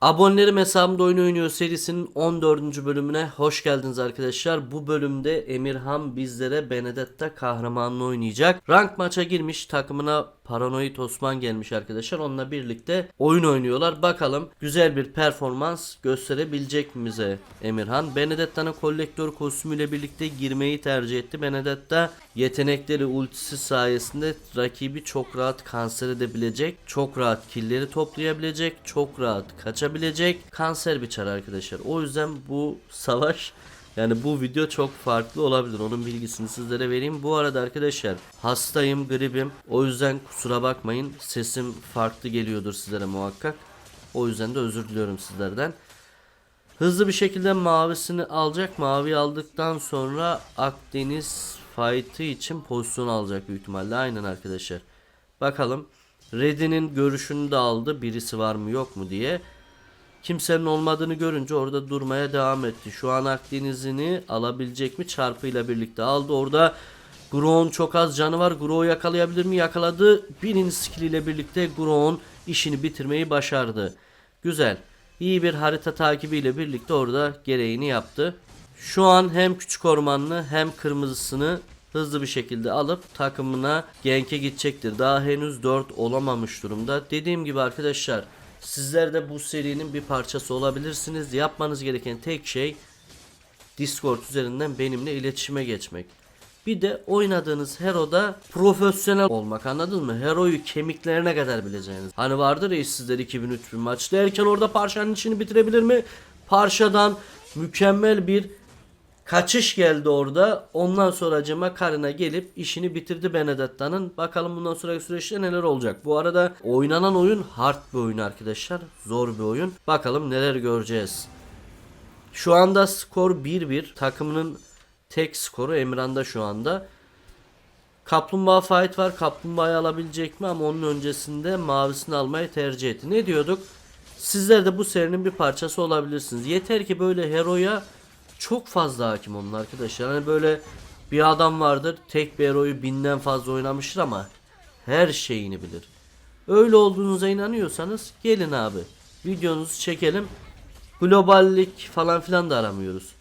Abonelerim hesabımda oyun oynuyor serisinin 14. bölümüne hoş geldiniz arkadaşlar. Bu bölümde Emirhan bizlere Benedetta kahramanını oynayacak. Rank maça girmiş takımına Paranoid Osman gelmiş arkadaşlar. Onunla birlikte oyun oynuyorlar. Bakalım güzel bir performans gösterebilecek mi bize Emirhan? Benedetta'nın kolektör kostümüyle birlikte girmeyi tercih etti. Benedetta yetenekleri ultisi sayesinde rakibi çok rahat kanser edebilecek. Çok rahat killeri toplayabilecek. Çok rahat kaçabilecek. Kanser bir çar arkadaşlar. O yüzden bu savaş yani bu video çok farklı olabilir. Onun bilgisini sizlere vereyim. Bu arada arkadaşlar hastayım, gribim. O yüzden kusura bakmayın. Sesim farklı geliyordur sizlere muhakkak. O yüzden de özür diliyorum sizlerden. Hızlı bir şekilde mavisini alacak. Mavi aldıktan sonra Akdeniz fight'ı için pozisyon alacak büyük ihtimalle. Aynen arkadaşlar. Bakalım. Reddy'nin görüşünü de aldı. Birisi var mı yok mu diye. Kimsenin olmadığını görünce orada durmaya devam etti. Şu an Akdeniz'ini alabilecek mi? Çarpıyla birlikte aldı. Orada Groon çok az canı var. Gro'u yakalayabilir mi? Yakaladı. Birinci skill ile birlikte Groon işini bitirmeyi başardı. Güzel. İyi bir harita takibiyle birlikte orada gereğini yaptı. Şu an hem küçük ormanlı hem kırmızısını hızlı bir şekilde alıp takımına genke gidecektir. Daha henüz 4 olamamış durumda. Dediğim gibi arkadaşlar sizler de bu serinin bir parçası olabilirsiniz. Yapmanız gereken tek şey Discord üzerinden benimle iletişime geçmek. Bir de oynadığınız Hero'da profesyonel olmak anladın mı? Hero'yu kemiklerine kadar bileceğiniz. Hani vardır ya sizler 2000-3000 maç derken orada Parşa'nın işini bitirebilir mi? Parşa'dan mükemmel bir kaçış geldi orada. Ondan sonra acıma Karina gelip işini bitirdi Benedetta'nın. Bakalım bundan sonraki süreçte neler olacak. Bu arada oynanan oyun hard bir oyun arkadaşlar. Zor bir oyun. Bakalım neler göreceğiz. Şu anda skor 1-1. Takımının tek skoru Emran'da şu anda. Kaplumbağa fight var. Kaplumbağayı alabilecek mi ama onun öncesinde mavisini almayı tercih etti. Ne diyorduk? Sizler de bu serinin bir parçası olabilirsiniz. Yeter ki böyle heroya çok fazla hakim olun arkadaşlar. Hani böyle bir adam vardır tek bir heroyu binden fazla oynamıştır ama her şeyini bilir. Öyle olduğunuza inanıyorsanız gelin abi. Videonuzu çekelim. Globallik falan filan da aramıyoruz.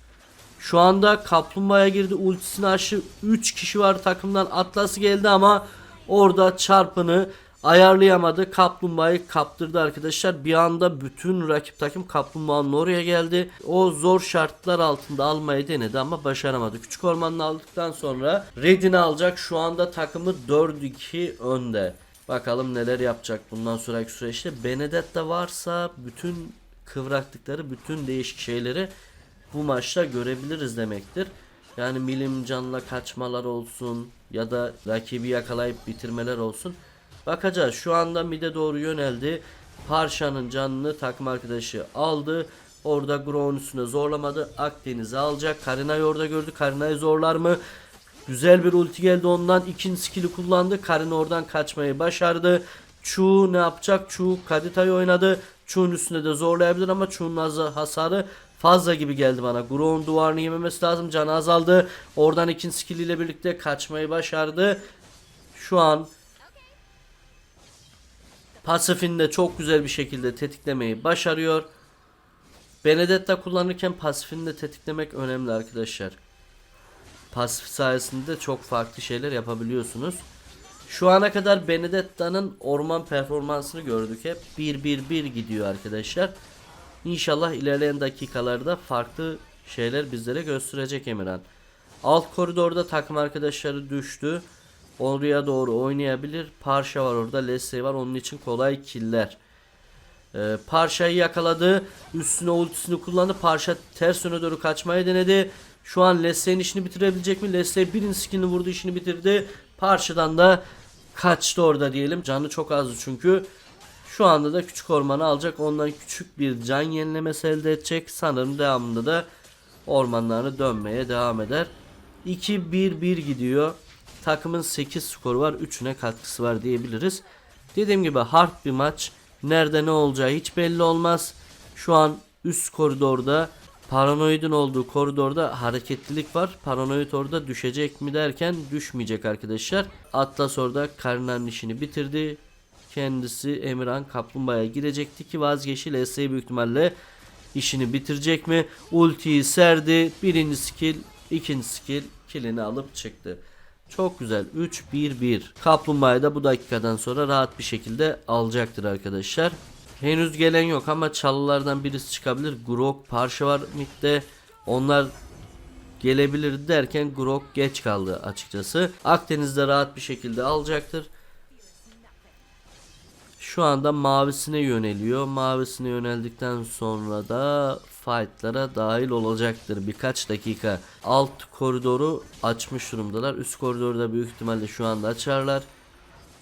Şu anda kaplumbağaya girdi ultisini aşı 3 kişi var takımdan Atlas geldi ama orada çarpını ayarlayamadı. Kaplumbağayı kaptırdı arkadaşlar. Bir anda bütün rakip takım kaplumbağanın oraya geldi. O zor şartlar altında almayı denedi ama başaramadı. Küçük ormanını aldıktan sonra Red'ini alacak. Şu anda takımı 4-2 önde. Bakalım neler yapacak bundan sonraki süreçte. Benedetta varsa bütün kıvraklıkları, bütün değişik şeyleri bu maçta görebiliriz demektir. Yani milim canla kaçmalar olsun ya da rakibi yakalayıp bitirmeler olsun. Bakacağız. Şu anda mide doğru yöneldi. Parşa'nın canını takım arkadaşı aldı. Orada Grown üstüne zorlamadı. Akdeniz'i alacak. Karina'yı orada gördü. Karina'yı zorlar mı? Güzel bir ulti geldi ondan. ikinci skill'i kullandı. Karina oradan kaçmayı başardı. Chu ne yapacak? Chu Kadita'yı oynadı. Chu'nun üstünde de zorlayabilir ama Chu'nun hasarı fazla gibi geldi bana. Grown duvarını yememesi lazım. Canı azaldı. Oradan ikinci skill ile birlikte kaçmayı başardı. Şu an pasifini de çok güzel bir şekilde tetiklemeyi başarıyor. Benedetta kullanırken pasifini de tetiklemek önemli arkadaşlar. Pasif sayesinde çok farklı şeyler yapabiliyorsunuz. Şu ana kadar Benedetta'nın orman performansını gördük hep. 1-1-1 gidiyor arkadaşlar. İnşallah ilerleyen dakikalarda farklı şeyler bizlere gösterecek Emirhan. Alt koridorda takım arkadaşları düştü. Oraya doğru oynayabilir. Parşa var orada. Leslie var. Onun için kolay killer. Ee, Parşa'yı yakaladı. Üstüne ultisini kullandı. Parşa ters yöne doğru kaçmayı denedi. Şu an Leslie'nin işini bitirebilecek mi? Leslie birinci skillini vurdu işini bitirdi. Parşa'dan da kaçtı orada diyelim. Canı çok azdı çünkü. Şu anda da küçük ormanı alacak. Ondan küçük bir can yenilemesi elde edecek. Sanırım devamında da ormanlarını dönmeye devam eder. 2-1-1 gidiyor. Takımın 8 skoru var. 3'üne katkısı var diyebiliriz. Dediğim gibi hard bir maç. Nerede ne olacağı hiç belli olmaz. Şu an üst koridorda Paranoid'in olduğu koridorda hareketlilik var. Paranoid orada düşecek mi derken düşmeyecek arkadaşlar. Atlas orada Karina'nın işini bitirdi. kendisi Emirhan Kaplumbağa'ya girecekti ki vazgeçti. LS büyük ihtimalle işini bitirecek mi? Ultiyi serdi. Birinci skill, ikinci skill killini alıp çıktı. Çok güzel. 3-1-1. Kaplumbağa'yı da bu dakikadan sonra rahat bir şekilde alacaktır arkadaşlar. Henüz gelen yok ama çalılardan birisi çıkabilir. Grok parça var midde. Onlar gelebilir derken Grok geç kaldı açıkçası. Akdeniz'de rahat bir şekilde alacaktır. Şu anda mavisine yöneliyor. Mavisine yöneldikten sonra da fightlara dahil olacaktır. Birkaç dakika alt koridoru açmış durumdalar. Üst koridoru da büyük ihtimalle şu anda açarlar.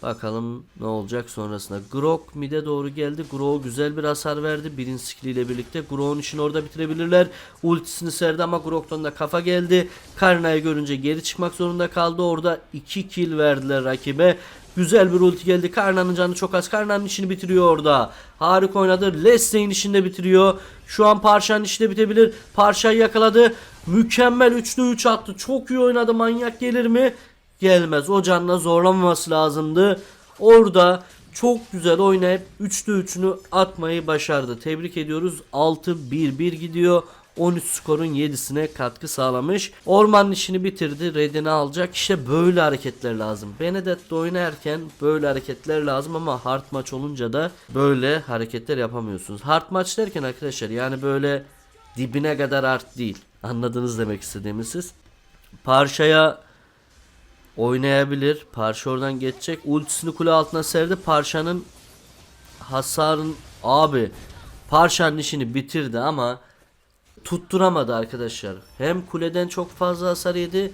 Bakalım ne olacak sonrasında. Grok mide doğru geldi. Grok güzel bir hasar verdi. Birinci skill ile birlikte. Grok'un işini orada bitirebilirler. Ultisini serdi ama Grok'tan da kafa geldi. Karina'yı görünce geri çıkmak zorunda kaldı. Orada 2 kill verdiler rakibe. Güzel bir ulti geldi. Karna'nın canı çok az. Karna'nın işini bitiriyor orada. Harika oynadı. Leslie'nin işini de bitiriyor. Şu an Parşa'nın işi de bitebilir. Parşa'yı yakaladı. Mükemmel 3'lü 3 attı. Çok iyi oynadı. Manyak gelir mi? Gelmez. O canla zorlamaması lazımdı. Orada çok güzel oynayıp 3'lü 3'ünü atmayı başardı. Tebrik ediyoruz. 6-1-1 gidiyor. 13 skorun 7'sine katkı sağlamış. Ormanın işini bitirdi. Redini alacak. İşte böyle hareketler lazım. Benedetta oynarken böyle hareketler lazım ama hard maç olunca da böyle hareketler yapamıyorsunuz. Hard maç derken arkadaşlar yani böyle dibine kadar hard değil. Anladınız demek istediğimi siz. Parşa'ya oynayabilir. Parşa oradan geçecek. Ultisini kule altına serdi. Parşa'nın hasarın abi Parşa'nın işini bitirdi ama tutturamadı arkadaşlar. Hem kuleden çok fazla hasar yedi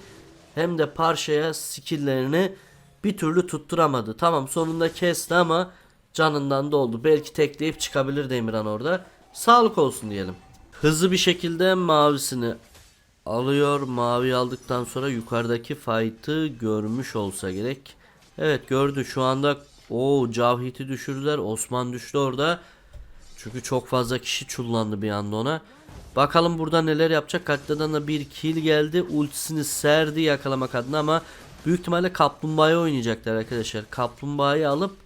hem de Parşa'ya skilllerini bir türlü tutturamadı. Tamam sonunda kesti ama canından da oldu. Belki tekleyip çıkabilir Demirhan orada. Sağlık olsun diyelim. Hızlı bir şekilde mavisini alıyor. Mavi aldıktan sonra yukarıdaki fight'ı görmüş olsa gerek. Evet gördü şu anda o Cavhit'i düşürdüler. Osman düştü orada. Çünkü çok fazla kişi çullandı bir anda ona. Bakalım burada neler yapacak. Katladan da bir kill geldi. Ultisini serdi yakalamak adına ama büyük ihtimalle kaplumbağayı oynayacaklar arkadaşlar. Kaplumbağayı alıp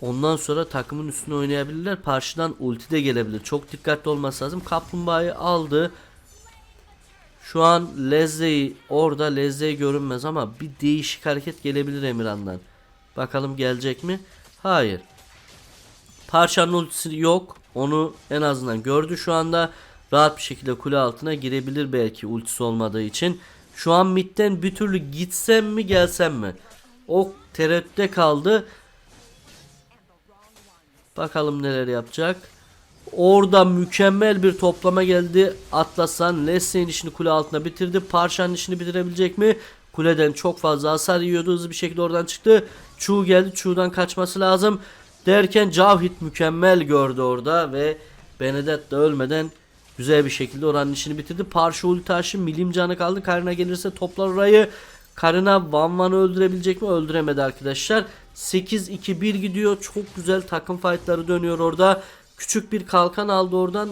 ondan sonra takımın üstüne oynayabilirler. Parşıdan ulti de gelebilir. Çok dikkatli olması lazım. Kaplumbağayı aldı. Şu an Leslie'yi orada Leslie görünmez ama bir değişik hareket gelebilir Emirhan'dan. Bakalım gelecek mi? Hayır. Parşanın ultisi yok. Onu en azından gördü şu anda. Rahat bir şekilde kule altına girebilir belki ultisi olmadığı için. Şu an midden bir türlü gitsem mi gelsem mi? O tereddütte kaldı. Bakalım neler yapacak. Orada mükemmel bir toplama geldi. Atlasan Leslie'nin işini kule altına bitirdi. Parşan'ın işini bitirebilecek mi? Kuleden çok fazla hasar yiyordu. Hızlı bir şekilde oradan çıktı. Chu geldi. Chu'dan kaçması lazım. Derken Cavhit mükemmel gördü orada ve Benedetta ölmeden güzel bir şekilde oranın işini bitirdi. Parşa ulti milim canı kaldı. Karina gelirse toplar orayı. Karina Van Van'ı öldürebilecek mi? Öldüremedi arkadaşlar. 8-2-1 gidiyor. Çok güzel takım fightları dönüyor orada. Küçük bir kalkan aldı oradan.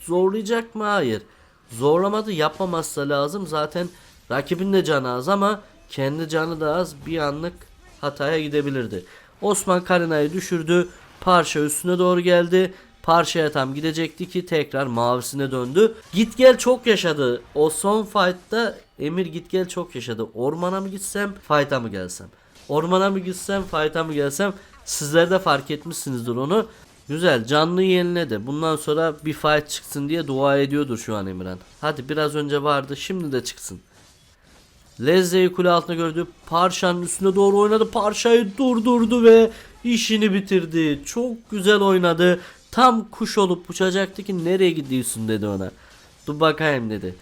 Zorlayacak mı? Hayır. Zorlamadı. Yapmaması lazım. Zaten rakibin de canı az ama kendi canı da az. Bir anlık hataya gidebilirdi. Osman Karina'yı düşürdü. Parça üstüne doğru geldi. Parçaya tam gidecekti ki tekrar mavisine döndü. Git gel çok yaşadı. O son fight'ta Emir git gel çok yaşadı. Ormana mı gitsem, fight'a mı gelsem? Ormana mı gitsem, fight'a mı gelsem? Sizler de fark etmişsinizdir onu. Güzel canlı yeniledi. Bundan sonra bir fight çıksın diye dua ediyordur şu an Emirhan. Hadi biraz önce vardı şimdi de çıksın. Lezza'yı kule altına gördü. Parşa'nın üstüne doğru oynadı. Parşa'yı durdurdu ve işini bitirdi. Çok güzel oynadı. Tam kuş olup uçacaktı ki nereye gidiyorsun dedi ona. Dur bakayım dedi.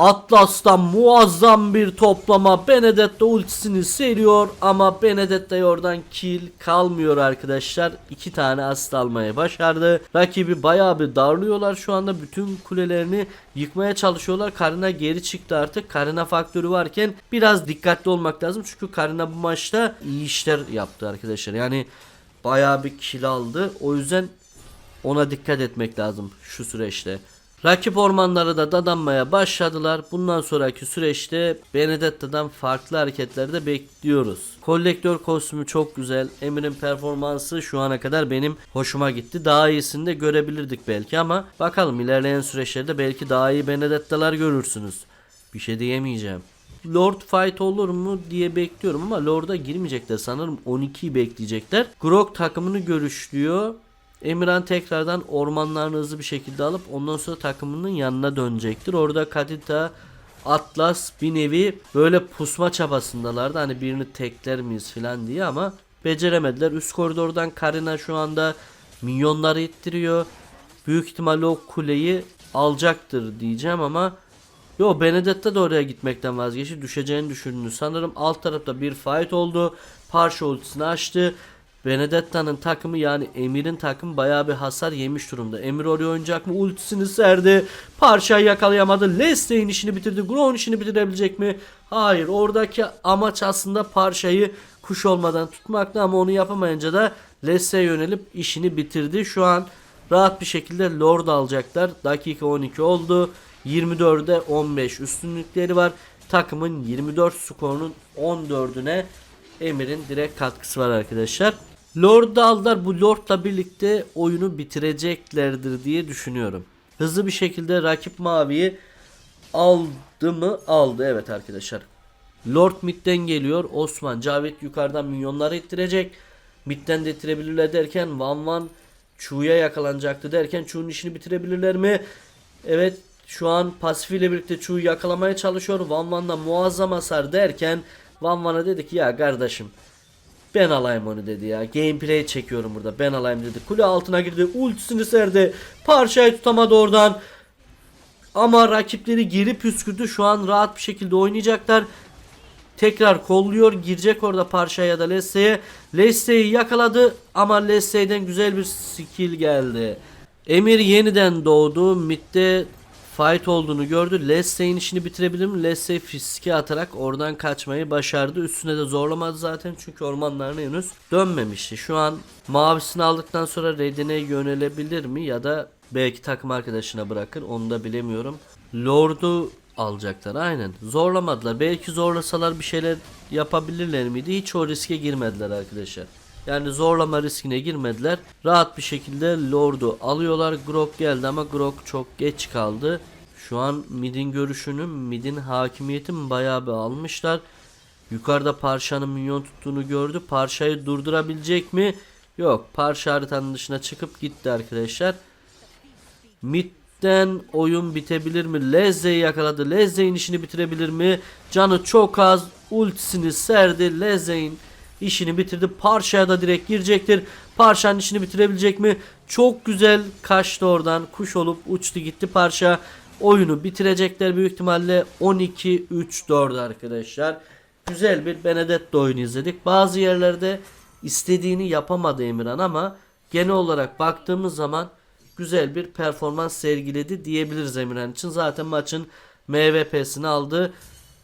Atlas'tan muazzam bir toplama. Benedetta ultisini seriyor ama Benedetta'ya oradan kill kalmıyor arkadaşlar. İki tane asist almaya başardı. Rakibi bayağı bir darlıyorlar şu anda. Bütün kulelerini yıkmaya çalışıyorlar. Karina geri çıktı artık. Karina faktörü varken biraz dikkatli olmak lazım. Çünkü Karina bu maçta iyi işler yaptı arkadaşlar. Yani bayağı bir kill aldı. O yüzden ona dikkat etmek lazım şu süreçte. Rakip ormanları da dadanmaya başladılar. Bundan sonraki süreçte Benedetta'dan farklı hareketler de bekliyoruz. Kolektör kostümü çok güzel. Emir'in performansı şu ana kadar benim hoşuma gitti. Daha iyisini de görebilirdik belki ama bakalım ilerleyen süreçlerde belki daha iyi Benedetta'lar görürsünüz. Bir şey diyemeyeceğim. Lord fight olur mu diye bekliyorum ama Lord'a girmeyecekler sanırım 12'yi bekleyecekler. Grok takımını görüşlüyor. Emirhan tekrardan ormanlarını hızlı bir şekilde alıp ondan sonra takımının yanına dönecektir. Orada Kadita, Atlas bir nevi böyle pusma çabasındalardı. Hani birini tekler miyiz falan diye ama beceremediler. Üst koridordan Karina şu anda minyonları ittiriyor. Büyük ihtimalle o kuleyi alacaktır diyeceğim ama Yo Benedetta da oraya gitmekten vazgeçti. Düşeceğini düşündü. Sanırım alt tarafta bir fight oldu. Parça ultisini açtı. Benedetta'nın takımı yani Emir'in takımı bayağı bir hasar yemiş durumda. Emir oraya oynayacak mı? Ultisini serdi. Parçayı yakalayamadı. Leslie'nin işini bitirdi. Grown işini bitirebilecek mi? Hayır. Oradaki amaç aslında parçayı kuş olmadan tutmaktı ama onu yapamayınca da Leslie'ye yönelip işini bitirdi. Şu an rahat bir şekilde Lord alacaklar. Dakika 12 oldu. 24'e 15 üstünlükleri var. Takımın 24 skorunun 14'üne Emir'in direkt katkısı var arkadaşlar. Lord'u aldılar. Bu Lord'la birlikte oyunu bitireceklerdir diye düşünüyorum. Hızlı bir şekilde rakip maviyi aldı mı? Aldı evet arkadaşlar. Lord midden geliyor. Osman Cavit yukarıdan milyonları ittirecek. Midden de ittirebilirler derken Van Van Chu'ya yakalanacaktı derken Chu'nun işini bitirebilirler mi? Evet şu an Pasif ile birlikte Chu'yu yakalamaya çalışıyor. Van Van'da muazzam hasar derken Van Van'a dedi ki ya kardeşim ben alayım onu dedi ya. Gameplay çekiyorum burada. Ben alayım dedi. Kule altına girdi. Ultisini serdi. Parçayı tutamadı oradan. Ama rakipleri geri püskürdü. Şu an rahat bir şekilde oynayacaklar. Tekrar kolluyor. Girecek orada parça ya da Leslie'ye. Leslie'yi yakaladı ama Leslie'den güzel bir skill geldi. Emir yeniden doğdu. Mid'de fight olduğunu gördü. Leslie'nin işini bitirebilir mi? Leslie fiske atarak oradan kaçmayı başardı. Üstüne de zorlamadı zaten çünkü ormanlarına henüz dönmemişti. Şu an mavisini aldıktan sonra Redine yönelebilir mi? Ya da belki takım arkadaşına bırakır. Onu da bilemiyorum. Lord'u alacaklar aynen. Zorlamadılar. Belki zorlasalar bir şeyler yapabilirler miydi? Hiç o riske girmediler arkadaşlar. Yani zorlama riskine girmediler. Rahat bir şekilde Lord'u alıyorlar. Grok geldi ama Grok çok geç kaldı. Şu an midin görüşünü, midin hakimiyetini bayağı bir almışlar. Yukarıda Parşa'nın minyon tuttuğunu gördü. Parşa'yı durdurabilecek mi? Yok. Parşa haritanın dışına çıkıp gitti arkadaşlar. Mid'den oyun bitebilir mi? Lezze'yi yakaladı. Lezze'nin işini bitirebilir mi? Canı çok az. Ultisini serdi. Lezze'nin işini bitirdi. Parşa'ya da direkt girecektir. Parşa'nın işini bitirebilecek mi? Çok güzel kaçtı oradan. Kuş olup uçtu gitti Parşa. Oyunu bitirecekler büyük ihtimalle 12-3-4 arkadaşlar. Güzel bir Benedetto oyunu izledik. Bazı yerlerde istediğini yapamadı Emirhan ama genel olarak baktığımız zaman güzel bir performans sergiledi diyebiliriz Emirhan için. Zaten maçın MVP'sini aldı.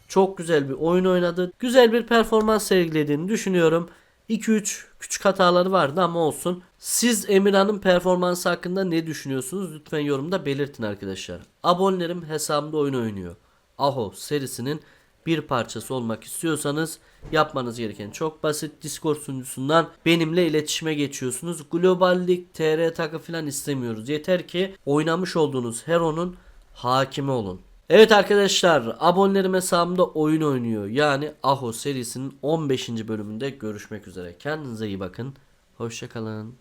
Çok güzel bir oyun oynadı. Güzel bir performans sergilediğini düşünüyorum. 2-3 küçük hataları vardı ama olsun. Siz Emirhan'ın performansı hakkında ne düşünüyorsunuz? Lütfen yorumda belirtin arkadaşlar. Abonelerim hesabımda oyun oynuyor. Aho serisinin bir parçası olmak istiyorsanız yapmanız gereken çok basit. Discord sunucusundan benimle iletişime geçiyorsunuz. Globallik, TR takı falan istemiyoruz. Yeter ki oynamış olduğunuz Hero'nun hakimi olun. Evet arkadaşlar abonelerim hesabımda oyun oynuyor. Yani Aho serisinin 15. bölümünde görüşmek üzere. Kendinize iyi bakın. Hoşçakalın.